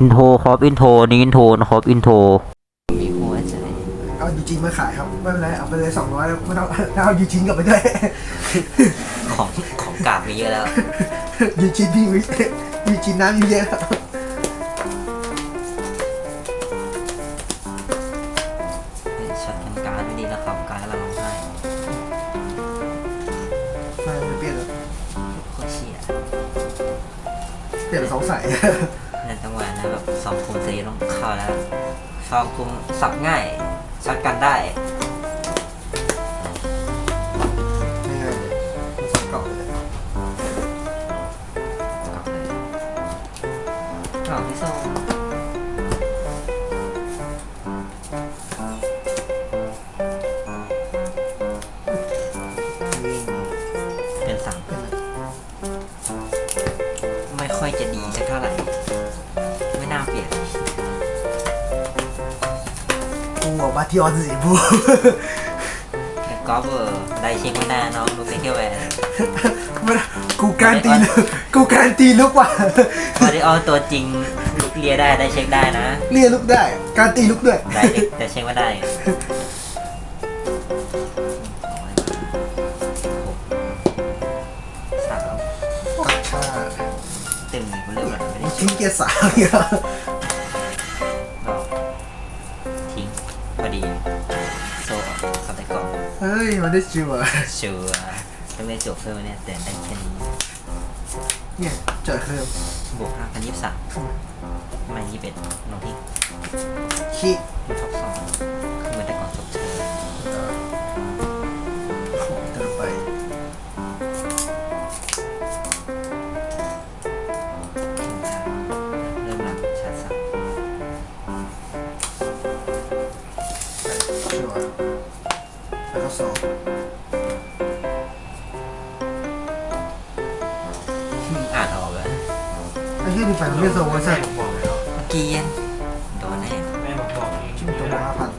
อินโทรครับอินโทรนี่อินโทรนะครับอินโทรมีหัวใจเอายูจินมาขายครับไม่เป็นไรเอาไปเลยสองร้อยไม่ต้องเอายูจินกลับไปด้วยของของกากมีเยอะแล้วยูจินพี่วิยูจินน้ำมีเยอะแล้วช็อตกันการไม่ดีนะครับการกำลังร้องไห้ไม่ไม่เปลี่ยนแล้วโคตรเชี่ยเปลี่ยนเป็นสองสาย คุมสีต้องเข้าแล้วสองคุมสับง่ายช็อตกันได้ไม่ง่ายเลยมันสองเก่าเลยกล่องที่สองวิ่ง กูออกมาที่ออนสีบูแต่กอฟเวอได้เช็คไม่ได้น้องดูเซ็กเกอร์แวร์ไม่ได้กูการตีลุกกูการตีลุกว่ะพอได้ออตัวจริงลุกเลียได้ได้เช็คได้นะเรียลุกได้ การตีลุกด้วยได้เช็คแต่เช็คไม่ได้สามตัดชาติตึงมันเริ่มแล้วไม่ได้ทิ้งเกียร์สามเนี่ย เฮ้ยมันได้จิวอะชัวร์ต้องได้จบเพิ่มเนี่ยแต่ได้แค่นี้เนี่ยเจอเครื่องบวกห้าพันยี่สิบสามไม่ยี่สิบเอ็ดลงที่ขี้ท็ สองอ่านออกเลยไอ้ที่มีไฟมันไม่โซ่ไว้ใส่บอกแล้วเมื่อกี้ยังโดนแน่แม่บอกบอกเองชิ้นตัวละห้าพัน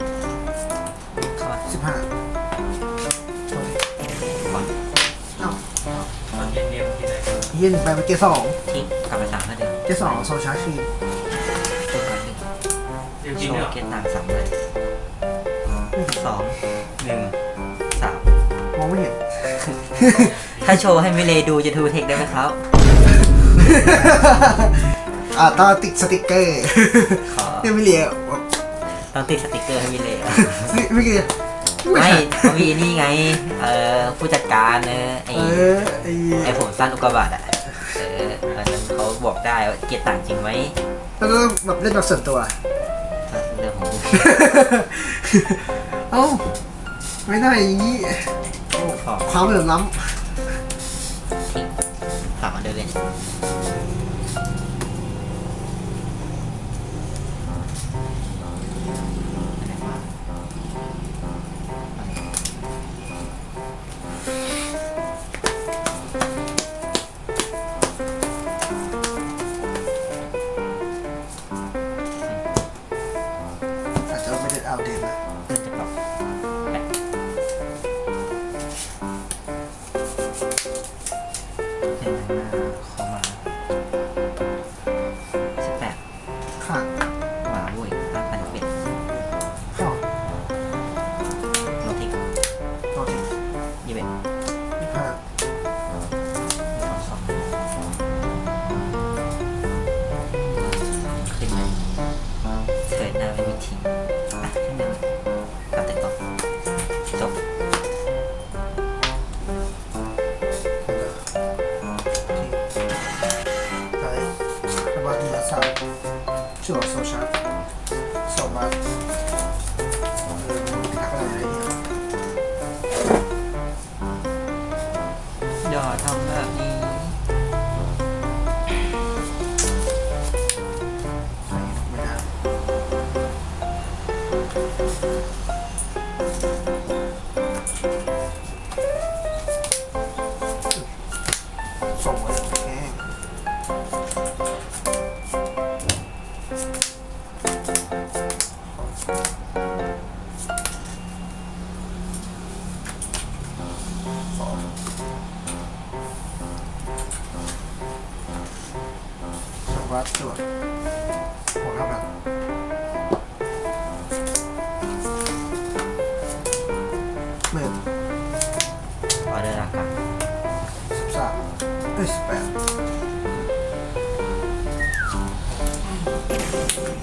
เข้ามาสิบห้าก่อนเอ้าตอนเย็นเดียวที่ไหนเย็นไปเกียร์สองทิ้งกลับไปสามเท่าเดิมเกียร์สองโซชาร์ชีตัวก่อนหนึ่งโชกินเดี๋ยเกตต่างสามเลยสอง องไม่เห็น ถ้าโชว์ให้มิเลดูจะทูเทคได้ไหมครับ อ่าตอนติดสติกเกอร์ขอยังไม่เลียต้องติดสติกเกอร์ให้มิเลอะไม่เลียไม่เขามีนี่ไง เออผู้จัดการเนอะไอเออไอ้ไอผมสั้นอุกกาบาตอะ เอออันนั้นเขาบอกได้ว่าเกียรติต่างจริงไหมแล้วก็แบบเล่นแบบส่วนตัว เรื่องของกูเอ้าไม่ได้อย่างนี้ขอ ความเหลื่อมล้ทิ้งสามอันเดินเล่น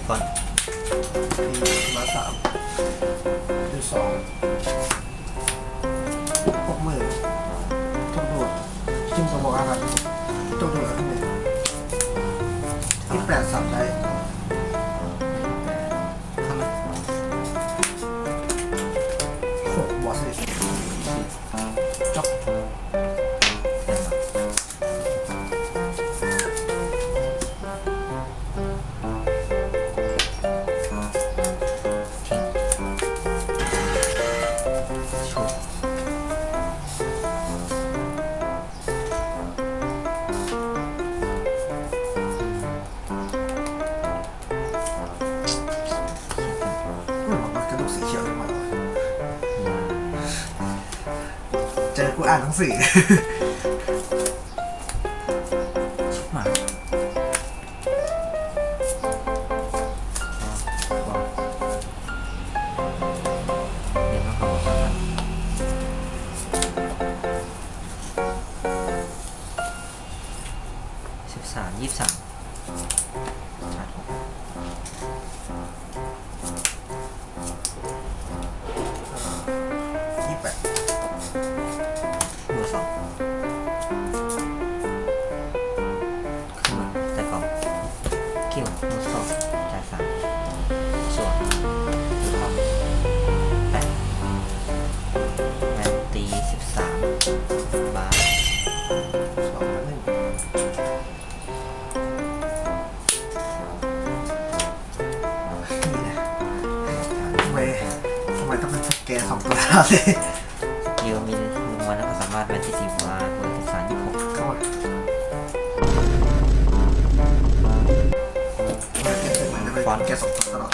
ก่อนตีมาสามที่สอง กูอ่านหนังสือ สองตัวเลยยิวมีลงมาแล้วก็สามารถแมนที่สิบบาทเบอร์ที่สามยี่หกเข้ามาฟอนเป็นแกสองตลอด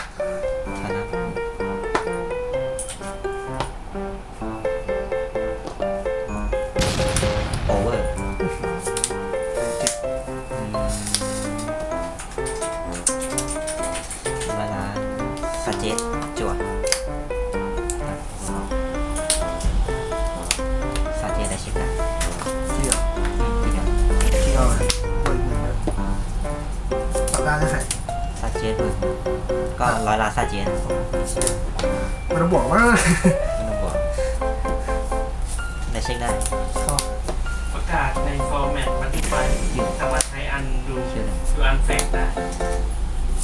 ประกาศในฟอร์แมตบันทึกไฟล์สามารถใช้อันดูคิวหนึ่งดูอันแฟกได้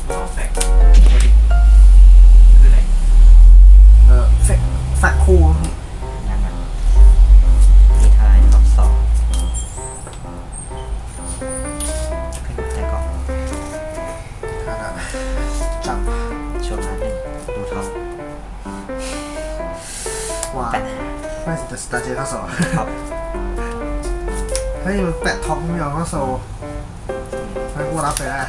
ดูอันแฟกคืออะไรเออแฟกแฟกคู่ ไม่แต่สตาร์เจเข้าสองท็อปเฮ้ยมันแปะท็อปไม่ยอมเข้าโซให้กูรับไปได้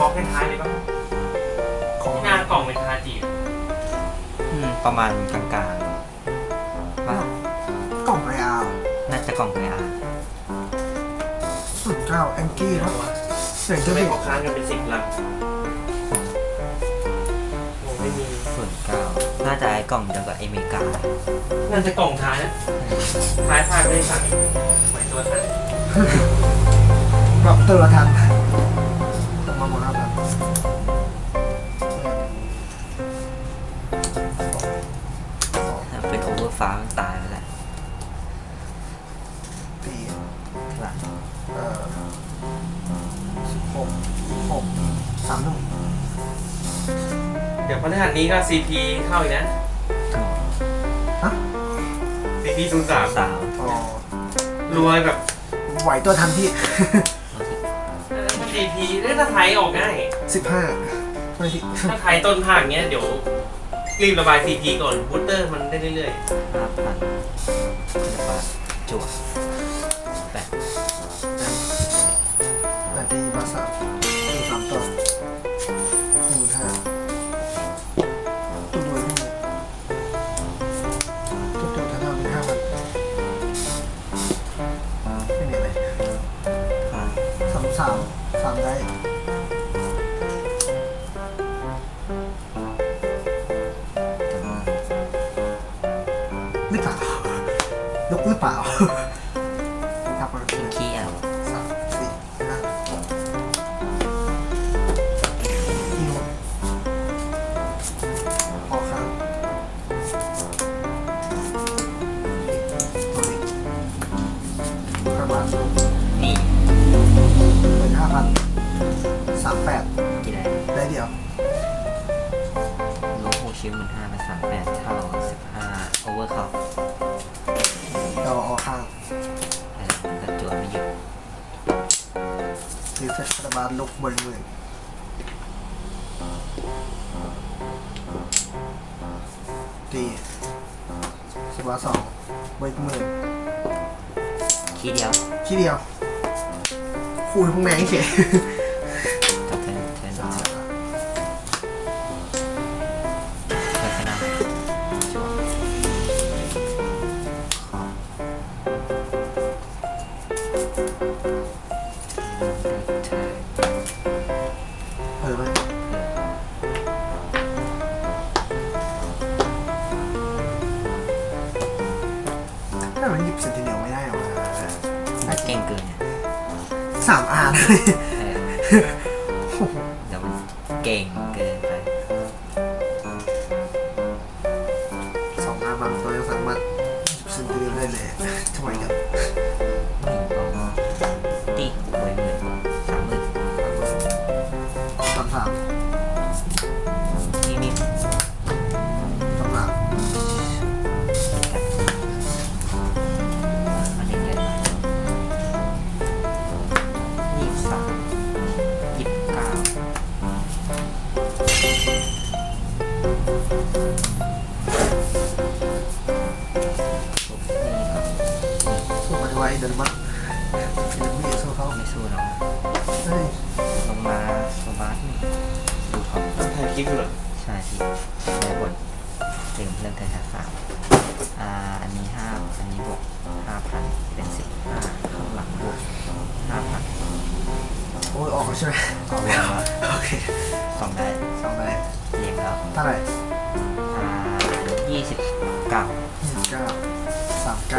บล็อกท้ายๆเลยป่ะของหน้ากล่องเป็นทาจิอืมประมาณกลางๆว่ากล่องไรอาร์น่าจะกล่องไออาร์สุดเก้าแองกี้ครับเสียงจะจะไม่เด็กขอค้างกันเป็นสิบลังโอ้ไม่มีส่วนเก้าน่าจะไอกล่องเดียวกับไอเมกาน่าจะกล่องท้ายนะท้ายภาคไม่ได้สั่งหมายตัวทันปรับตัวทันตรงมา หมดแล้วแบบเป็นโอเวอร์ฟ้ามันตายไปแล้วตีหลังเอ่อสิบหกหกสามหนึ่งเดี๋ยวพฤหัสนี้ก็ CP เข้าอีกนะ ฮะ CP ศูนย์สามสาวอ๋อรวยแบบไหวตัวทันพี่ โนทีแล้วมัน CP เรื่องถ้าไทยออกง่าย สิบห้าไม่พี่ถ้าไทยต้นภาคเนี้ยเดี๋ยวรีบระบาย CP ก่อนบูสเตอร์มันได้เรื่อยห้าพันคุณภาพจั่วแปดแอนตี้บาซ่าตีสามตัว ลุก รีเฟรชคาราบาลลุกบนหมื่นตีสิบวาสองเวกหมื่นขี้เดียว ขี้เดียวคูณพวกแม่งเฉย ถ้ามันหยิบเซนติเนลไม่ได้หรอถ้าเก่งเกินเนี่ยสามอาร์เลย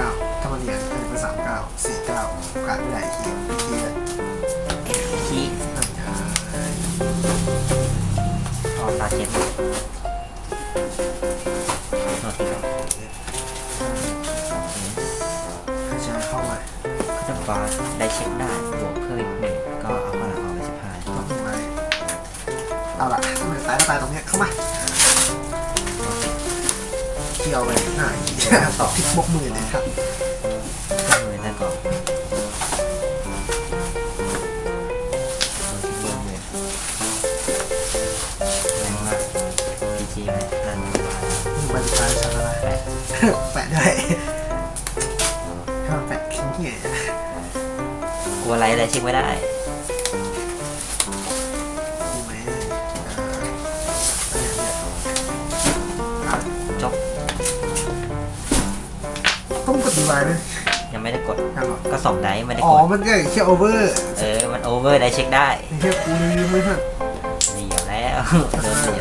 ก้าถ้ามันเหรียญก็จะเป็นสามเก้าสี่เก้าโอกาสไม่ได้ทีทีเลยที่นั่นไงออตาเจ็ดโนติครับให้ใช้เข้าไปก็จะบาร์ได้เช็คได้บวกเพิ่มอีกหนึ่งก็เอาข้าหลังออกไปสิบห้าต้องถึงไหมเอาละถ้ามันตายก็ตายตรงเนี้ยเข้ามา เที่ยวไปหน้าต่อพลิกบกมือเลยครับข้างมือนั่นก่อนโดนที่เบิ้ลเลยแรงมากพีจีไหมนั่นมามือบสุดท้ายชนะแปะแปะด้วยถ้ามันแปะทิ้งที่ไหนอะกลัวอะไรอะไรเช็คไม่ได้ ต้องกดดีไวไหมยังไม่ได้กด ยังเหรอก็สองได้ไม่ได้อ๋อ กด มันก็แค่โอเวอร์เออ มันโอเวอร์ได้เช็คได้ แค่กูลืมไม่ทันเหลี่ยมแล้ว โดนเหลี่ยม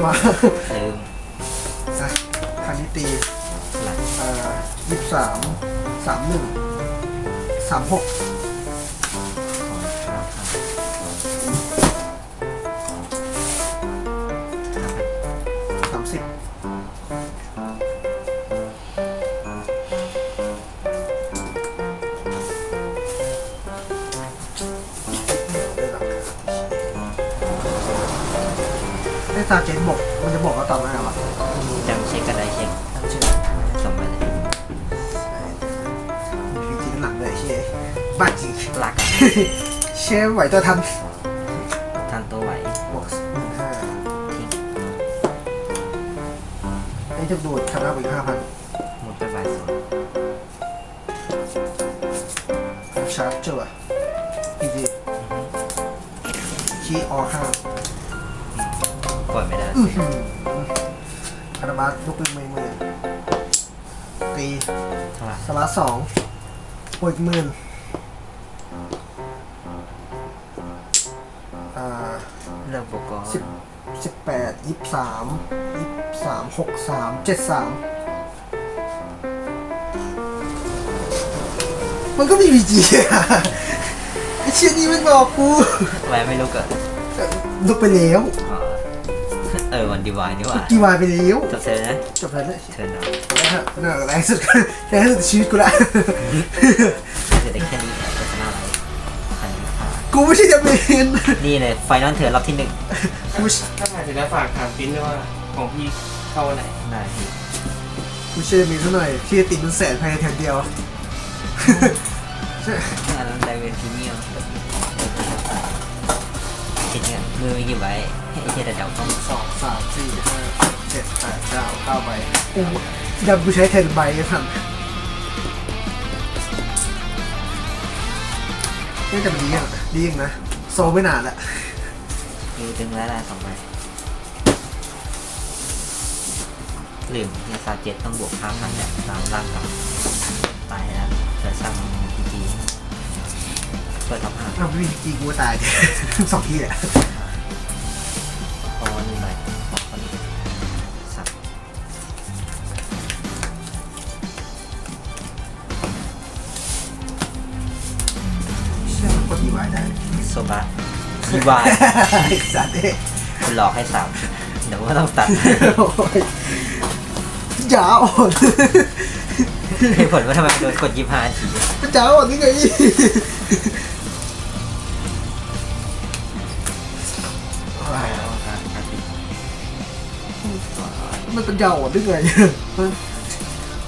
ไม่ใช่ ซาเจนบอกมันจะบอกว่าตอบได้หรอวะจำเช็คกันได้เช็คตั้งชื่อส่งไปเลยมีจริงหลังเลยเช่บ้าจริงหลักอะเชฟไหวตัวทันทันตัวไหวบวกหมื่นห้าไอ้จะดูดคณะไปห้าพันหมุนไปใบสองชาร์จเจั่วอีจีคีออห้า ปล่อยไม่ได้อื้อหือคาราบาสลูกเป็นมือมือตีเท่าไหร่สลัดสองโอ้ยหมื่นอ่าเลือกโปรกอสิบสิบแปดยี่สามยี่สามหกสามเจ็ดสามมันก็มีพีจีอะไอเชี่ยนี่มันบอกกูแหวนไม่รู้เกิดลุกไปแล้ว อ๋อ เออวันดีวายนี่หว่ากี่วายไปแล้วจบเสร็จนะจบแล้วเลยเชิญนะนะฮะน่าแรงสุดแรงสุดในชีวิตกูละเสร็จได้แค่นี้โฆษณาอะไรอันนี้ค่ะกูไม่ใช่จะเป็นนี่เลยไฟนอลเทิร์นรอบที่หนึ่งกูไม่ใช่ถ้าถ่ายเสร็จแล้วฝากถามปิ้นด้วยว่าของพี่เข้าวันไหนได้พี่กูเชื่อมีซะหน่อยที่จะติดมันแสนภายในแถวเดียวอันนั้นได้เป็นพรีเมียมคิดเงี้ยมือไม่กี่ใบให้ไอเจ๊แต่เดาต้องสองสามสี่ห้าเจ็ดแปดเก้าเก้าใบกูดำกูใช้เทนใบกันทันนี่จะมันดีอะดีจริงนะโซไม่นานละคิวดึงแล้วได้สองใบลืมยาซาเจ็ดต้องบวกห้าพันแบบตามร่างกายตายแล้วเกิดสร้างพีจีเปิดท็อปห้าอ้าไม่มีจริงกูตาย สองที่แหละ ซบะทีวายไอ้สัตว์เอ้ยคุณหลอกให้สามเดี๋ยวก็ต้องตัดโอ้ยยาวอ่อนเหตุผลว่าทำไมโดนกดยี่ห้าทียาวอ่อนนี่ไงมันเป็นยาวอ่อนได้ไง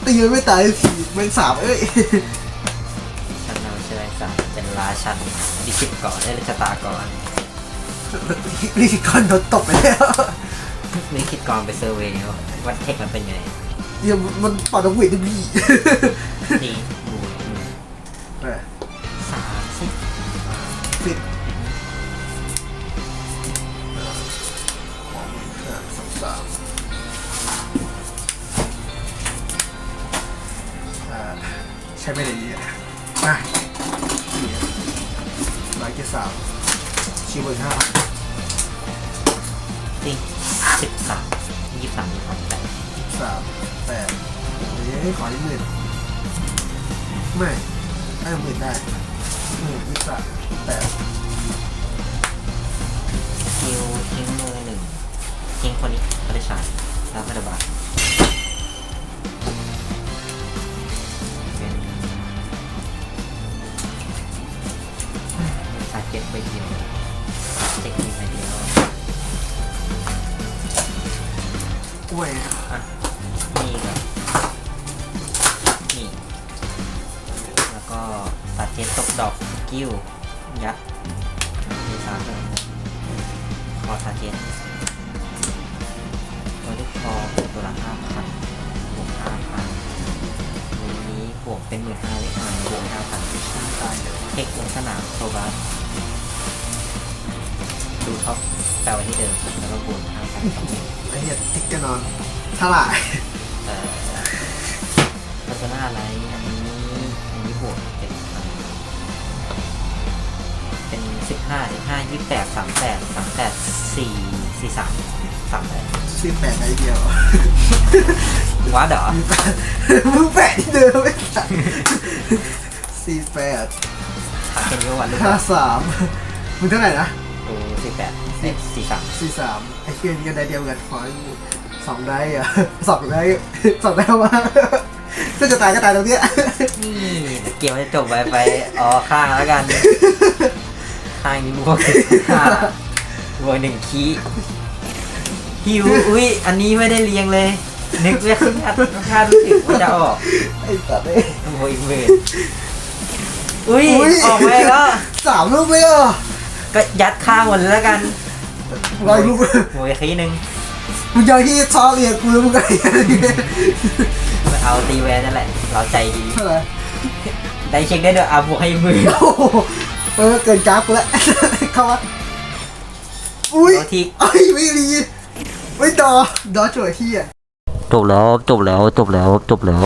ตีมันไม่ตายสี่เป็นสามเอ้ย ฉันเอาใช่ไหมสามเป็นราชัน ดิคิดก่อนได้ชะตาก่อนนี่ก่อนโดนตบไปแล้วนี่คิดก่อนไปเซอร์เวย์ว่าเทคมันเป็นไงเดี๋ยวมันปอดนกหวีดทุกทีนี่บูนเออสามสิบปิดห้าสองสามอ่าใช้ไม่ได้ดีอะ ชิวเบอร์ห้าจริงสิบสามยี่สิบสามยี่สิบสามแปดสามแปดเฮ้ยขออีกหมื่นไม่ให้หมื่นได้ วยอะนี่กับนี่ แล้วก็ตัดเจนตกดอกกิ้ว ยัดมีสามเลยคอทาเจนตัวลูกคอตัวละห้าพันบวกห้าพันนี้นี้บวกเป็นหมื่นห้าเลยห้าบวกห้าพันตายเทคลงสนามโซบัสดูท็อปแปลไว้ที่เดิมแล้วก็บวกห้าพัน เท่าไหร่เอ่อพัฒนาอะไรอันนี้อันนี้บวกเป็นพันเป็นสิบห้าสิบห้ายี่แปดสามแปดสามแปดสี่สี่สามสามแปดสิบแปดไอเดียววัดเหรอมึงแปดที่เดิมไม่ใช่สี่แปดถามเป็นยวัดหรือเปห้าล่าสามมึงเท่าไหร่นะ ดูสี่แปดเอ้ยสี่สามสี่สามไอ้เคียนกันได้เดียวกันขอให้กู สองได้อะสองได้สองได้ว่าถ้าจะตายก็ตายตรงเนี้ยนี่เกมมันจะจบไปไปอ๋อข้างแล้วกันข้างนี้บวกห้าบวกหนึ่งคีย์ฮิวอุ้ยอันนี้ไม่ได้เรียงเลยนึกว่าขึ้นคาดคาดรู้สึกว่าจะออกไอ้สัตว์เอ้ยโอ้ยเวรอุ้ยอุ๊ยออกไปแล้วสามลูกเลยเหรอะก็ยัดข้างหมดเลยแล้วกันร้อยลูกโอ้ยคีหนึ่ง มึงจะเอาที่ซอสเรียกกูแล้วมึงก็ไอ้เหี้ยมาเอาตีแวนนั่นแหละ เราใจดี เท่าไหร่ได้เช็คได้ด้วยอาบวกให้มือโอ้โหเออเกินกราฟกูแล้วเข้ามาอุ้ยโดนทิกไอ้ยไม่รีไม่ดอดอจ่วยที่อะจบแล้วจบแล้วจบแล้วจบแล้ว